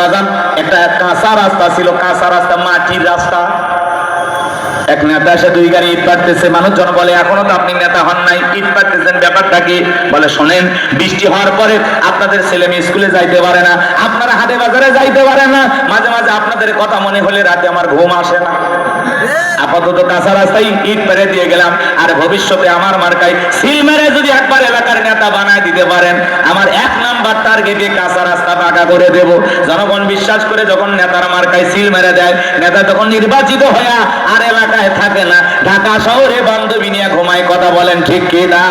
বাজান, একটা কাঁচা রাস্তা ছিল, কাঁচা রাস্তা, মাটির রাস্তা। এক নেতা এসে দুই গাড়ি ইট পাঠতেছে মানুষজন বলে, এখনও তো আপনি নেতা হন নাই, ইট পাঠতেছেন ব্যাপারটা কি? বলে, শোনেন, বৃষ্টি হওয়ার পরে আপনাদের ছেলে মেয়ে স্কুলে যাইতে পারে না, আপনারা হাটে বাজারে যাইতে পারে না। মাঝে মাঝে আপনাদের কথা মনে হলে রাতে আমার ঘুম আসে না। আপাতত কাঁচা রাস্তায় ইট মেরে দিয়ে গেলাম, আর ভবিষ্যতে আমার মার্কায় সিল মেরে যদি একবার এলাকার নেতা বানায় দিতে পারেন, আমার এক নাম্বার টার্গেটে কাঁচা রাস্তা পাকা করে দেব। জনগণ বিশ্বাস করে যখন নেতার মার্কায় সিল মেরে দেয়, নেতা তখন নির্বাচিত হয়ে আর এলাকায় থাকে না। ঢাকা শহরে বান্ধবী নিয়ে ঘুমায় কথা বলেন, ঠিক কি না?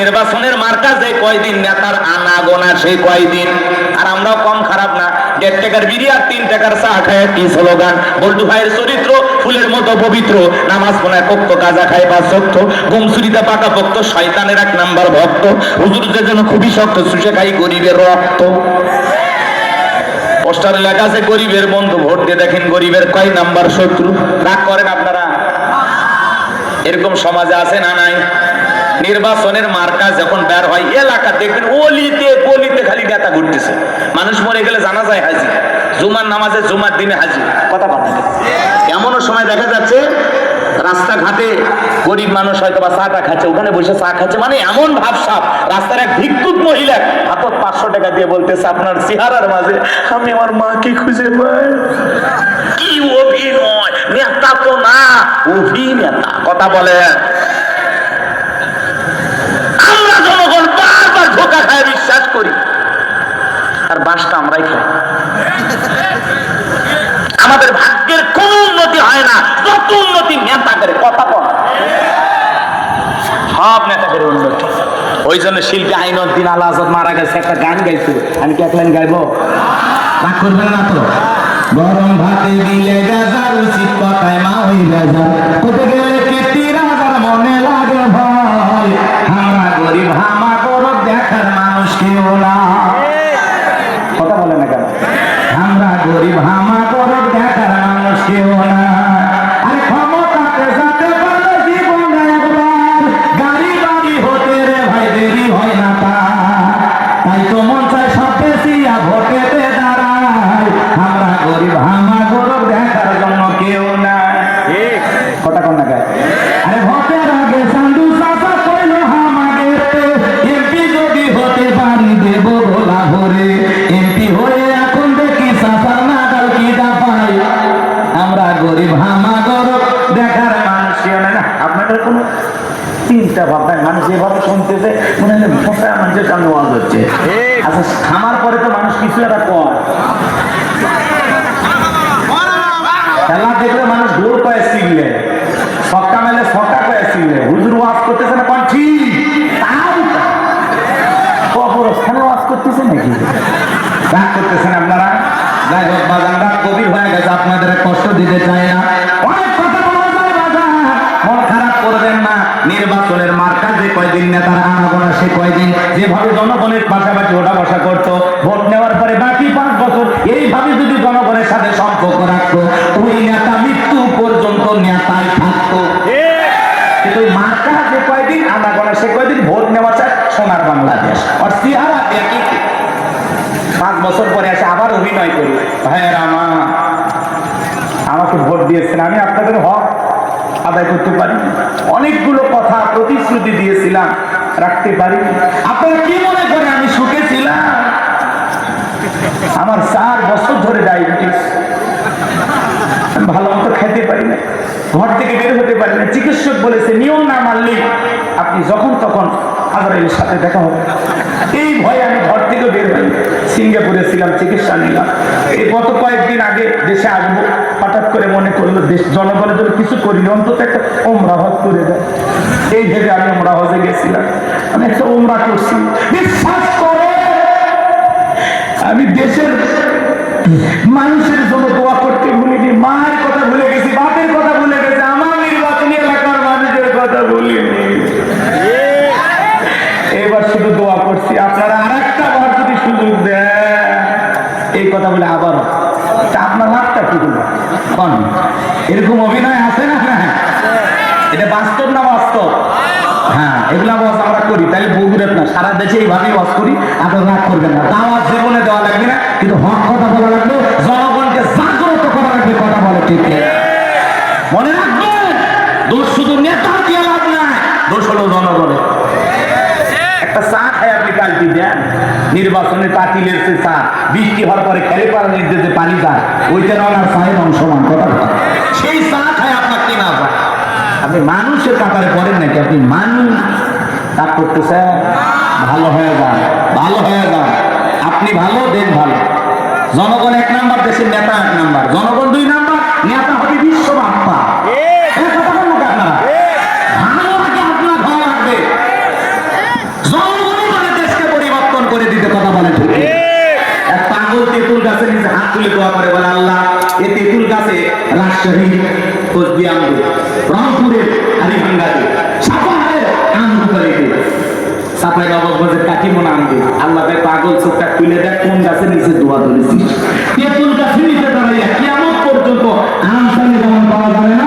নির্বাচনের মার্কা যে কয়দিন নেতার আনা গোনা সেই কয়দিন? আর আমরাও কম খারাপ না। দেড় টাকার বিড়ি আর তিন টাকার চা খায় কি স্লোগান? বল্টু ভাইয়ের চরিত্র ফুলের মতো পবিত্র। নামাজ পড়ায় পক্ত কাজা খায় বা সত্য গুমসুরিতে পাকা ভক্ত, শয়তানের এক নাম্বার ভক্ত। হুজুরদের জন্য খুবই শক্ত সুষে খাই গরিবের রক্ত। পোস্টার লেখা আছে, গরিবের বন্ধু ভোট দিয়ে দেখেন গরিবের কয় নাম্বার শত্রু। রাগ করেন আপনারা? এরকম সমাজে আছে না নাই? নির্বাচনের মার্কা যখন বের হয়, এলাকা দেখবেন অলিতে গলিতে খালি নেতা ঘুরতেছে। মানুষ মরে গেলে জানা যায় হাজি। জুমার নামাজে জুমার দিনে হাজি। কথা বলা এমনও সময় দেখা যাচ্ছে, রাস্তাঘাটে গরিব মানুষ হয়তো বা চাটা খাচ্ছে, ওখানে বসে চা খাচ্ছে মানে এমন ভাবসাব। রাস্তার এক ভিক্ষুক মহিলা হাতত পাঁচশো টাকা দিয়ে বলতেছে, আপনার চেহারার মাঝে আমি আমার মাকে খুঁজে পাই। কি অভিনয়? নেতা তো না, অভিনেতা। কথা বলে আমরা জনগণ বারবার ধোকা খায় বিশ্বাস করি আর আমরাই খাই। আমাদের ভাগ্যের কোন উন্নতি হয় না, যত উন্নতি নেতা করে, কথা বল। সব নেতা করে উন্নতি। ওই জন্য শিল্পী আইনুদ্দিন আল আজাদ মারা গেছে, একটা গান গাইছিল আমি কি এক লাইন গাইবো? রাগ করবেন না তো? গরম ভাতে দিলে গাজার উচিত কথায় মা ওই গাজার কোথায় হচ্ছে আচ্ছা খামার পরে তো মানুষ কিছু একটা কর খেলা দেখলে মানুষ গোল কয়ে শিখলে সক্কা মেলে সক্কা কয়ে শিখলে হুজুর ওয়াজ করতেছে না কোন? ঠিক। কবরস্থানে ওয়াজ করতেছে নাকি? রাগ করতেছেন আপনারা? যাই হোক বাজানরা কবির হয়ে গেছে আপনাদের কষ্ট দিতে চাই না। অনেক নির্বাচনের মার্কা যে কয়দিন নেতারা আনাবো না সে কয়দিন যেভাবে জনগণের পাশাপাশি ওঠা বসা করতো, ভোট নেওয়ার পরে বাকি পাঁচ বছর এইভাবে যদি জনগণের সাথে সম্পর্ক রাখতো, ওই নেতা মৃত্যু পর্যন্ত নেতাই থাকতো। কিন্তু কয়দিন আনাবো না সে কয়দিন ভোট নেওয়া চায়? সোনার বাংলাদেশ। আর সিহারা একই। পাঁচ বছর পরে এসে আবার অভিনয় করি। ভাইয়ের আমাকে ভোট দিয়েছেন। আমি আপনাদের হক আদায় করতে পারি। অনেকগুলো কথা প্রতিশ্রুতি দিয়েছিলাম, রাখতে পারি। আপনারা কি মনে করেন আমি সুখে ছিলাম? আমার চার বছর ধরে ডায়াবেটিস। ভালো মতো খেতে পারি না ঘর থেকে বের হতে পারি না চিকিৎসক বলেছে নিয়ম না মানলেই আপনি যখন তখন আজরাইলের সাথে দেখা হবে। এই ভয়ে আমি ঘর থেকে বের হই সিঙ্গাপুরে ছিলাম, চিকিৎসা নিলাম। এই গত কয়েকদিন আগে দেশে আসব। হঠাৎ করে মনে করল, দেশ জনগণের জন্য কিছু করিনি অন্তত একটা ওমরা হজ করে দেয়। এই ভেবে আমি ওমরা হজে গেছিলাম। আমি একটা ওমরা করছি। বিশ্বাস করে, আমি দেশের মানুষের এরকম অভিনয় আছে না? এটা বাস্তব না বাস্তব? হ্যাঁ এগুলা বস, আমরা করি। তাই বগুড়াত না, সারা দেশে এইভাবেই বস করি। আপনার রাগ করবেন না। দাওয়াত জীবনে দেওয়া লাগবে না, কিন্তু হক কথা বলা লাগবে। জনগণকে জাগ্রত করা লাগবে, কথা বলে ঠিক মনে রাখবেন, দোষ শুধু নেতা দিয়ে লাভ নাই, দোষ হলো জনগণের। একটা চা খায় আপনি দেন। নির্বাচনে পাতিলের সে চা। বৃষ্টি হওয়ার পরে খেলে নির্দেশে পানি যায়। ওইটা ওনার চায়ের অংশমান কথা। সেই চা খায় আপনার কেনা যায় আপনি মানুষের কাতারে পড়েন নাকি? আপনি মানুষ? তা করতেছেন ভালো হয়ে যান, ভালো হয়ে যান। আপনি ভালো, দেন ভালো। জনগণ এক নাম্বার, দেশের নেতা এক নাম্বার। জনগণ দুই নাম্বার, নেতা হবে বিশ্ব মানে করে দিতে কথা বলে ঠিক এক পাগল তেঁতুল গাছের নিচে হাত তুলে দোয়া করে, বলে, আল্লাহ এ তেঁতুল গাছে রাজশাহী, কোচবিহারে, রংপুরের হারিভাঙ্গাতে সাপাহারের আমগুপালিতে সাপাই বাবা বলছে কাকিমন আমবে আল্লাহ ভাই পাগল, চোখটা খুলে দেখ, কোন গাছের নিচে দোয়া ধরেছিস? তেঁতুল গাছের নিচে দাঁড়াইয়া কেমন পর্যন্ত আমদানি যেমন পাওয়া যাবে না